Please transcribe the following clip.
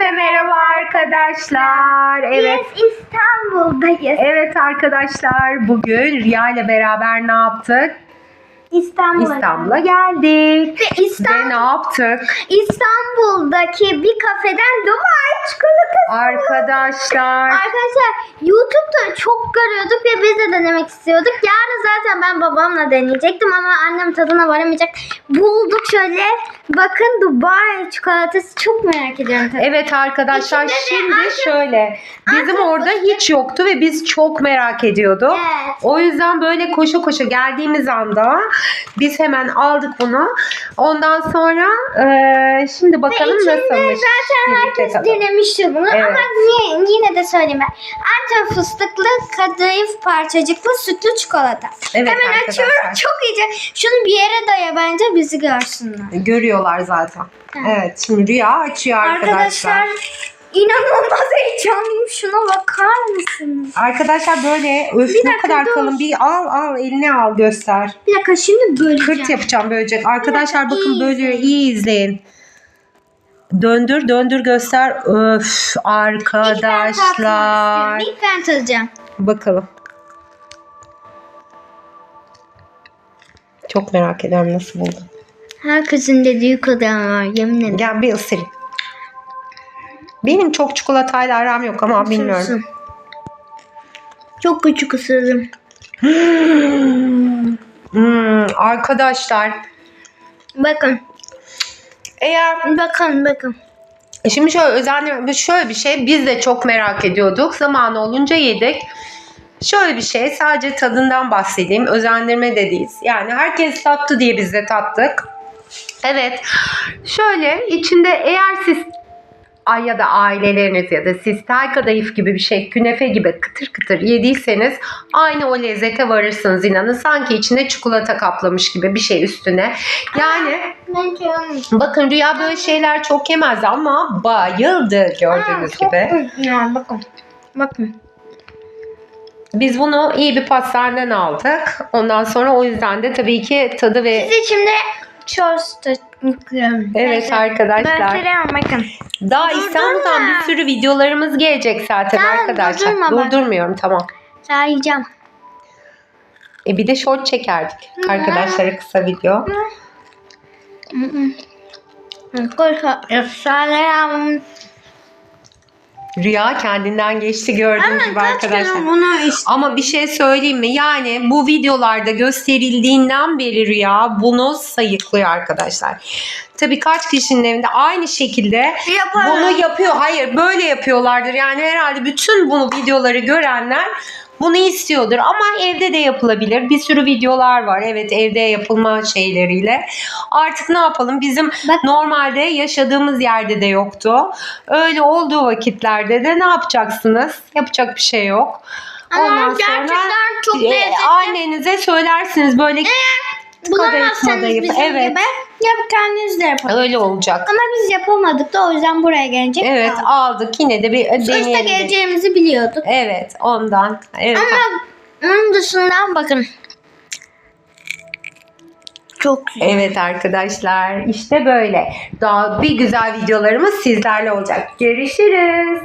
Herkese merhaba arkadaşlar. Evet. Biz İstanbul'dayız. Evet arkadaşlar bugün Riya ile beraber ne yaptık? İstanbul'a. İstanbul'a geldik. Ve İstanbul- Ve ne yaptık? İstanbul'daki bir kafeden Dubai çikolatası. Arkadaşlar Arkadaşlar YouTube'da çok görüyorduk ve biz de denemek istiyorduk. Yarın zaten ben babamla deneyecektim ama annem tadına varamayacak. Bulduk şöyle. Bakın Dubai çikolatası çok merak ediyorum. tabii. Evet arkadaşlar İçinde de şimdi antep- şöyle bizim antep orada hiç yoktu ve biz çok merak ediyorduk. Evet. O yüzden böyle koşa koşa geldiğimiz anda biz hemen aldık bunu. Ondan sonra eee, şimdi bakalım İçinde nasılmış. zaten Birlikte herkes tadalım. denemiştir bunu Evet. ama niye, yine de söyleyeyim ben. Antep fıstıklı, kadayıf parçacıklı sütlü çikolata. Evet Hemen arkadaşlar. açıyorum çok iyice. Şunu bir yere daya bence bizi görsünler. Görüyorlar zaten. Evet şimdi Rüya açıyor arkadaşlar. Arkadaşlar inanılmaz heyecanlıyım. Şuna bakar mısınız? Arkadaşlar böyle öf Bir ne dakika, kadar dur. kalın bir al al eline al göster. Bir dakika şimdi böleceğim. Kırt yapacağım bölecek. Arkadaşlar dakika, bakın iyi izleyin. iyi izleyin. Döndür döndür göster. Öf İlk ben tatmak arkadaşlar. istiyorum. İlk ben tadacağım. Bakalım. Çok merak ediyorum nasıl buldun. Herkesin dediği kadar var yemin ederim. Gel bir ısırayım. Benim çok çikolatayla aram yok ama bilmiyorum. Isırsın. Çok küçük ısırdım. Hmm, arkadaşlar Bakın. eğer Bakın bakın. Şimdi şöyle özenli şöyle bir şey biz de çok merak ediyorduk. Zamanı olunca yedik. Şöyle bir şey sadece tadından bahsedeyim. Özendirme de değil. Yani herkes tattı diye biz de tattık. Evet. Şöyle içinde eğer siz ay ya da aileleriniz ya da siz tel kadayıf gibi bir şey künefe gibi kıtır kıtır yediyseniz aynı o lezzete varırsınız inanın. Sanki içine çikolata kaplamış gibi bir şey üstüne. Yani. Bakın Rüya böyle şeyler çok yemez ama bayıldı gördüğünüz gibi. Ya bakın. Bakın. Biz bunu iyi bir pastaneden aldık. Ondan sonra o yüzden de tabii ki tadı ve Siz şimdi Yıkıyorum. Evet arkadaşlar. Bakın. Daha Durdurma. İstanbul'dan bir sürü videolarımız gelecek zaten Tamam, arkadaşlar. durdurma bak. Durdurmuyorum tamam. Sayacağım. E bir de short çekerdik arkadaşlara kısa video. Koşa efsane Rüya kendinden geçti gördüğünüz gibi arkadaşlar. bunu işte. Ama bir şey söyleyeyim mi? Yani bu videolarda gösterildiğinden beri Rüya bunu sayıklıyor arkadaşlar. Tabii kaç kişinin evinde aynı şekilde Yaparım. bunu yapıyor. Hayır böyle yapıyorlardır. Yani herhalde bütün bunu videoları görenler bunu istiyordur. Ama evde de yapılabilir. Bir sürü videolar var. Evet evde yapılma şeyleriyle. Artık ne yapalım? Bizim Bak- normalde yaşadığımız yerde de yoktu. Öyle olduğu vakitlerde de ne yapacaksınız? Yapacak bir şey yok. Ama gerçekten çok e, lezzetli. annenize söylersiniz böyle Bulamazsanız kadayıf, bizim evet. gibi yap kendiniz de yapın. öyle olacak. Ama biz yapamadık da o yüzden buraya gelecek. Evet kaldık. aldık yine de bir Sonuçta deneyelim. dedik. geleceğimizi biliyorduk. Evet ondan. Evet. Ama onun dışından bakın. Çok güzel. Evet arkadaşlar işte böyle. Daha bir güzel videolarımız sizlerle olacak. Görüşürüz.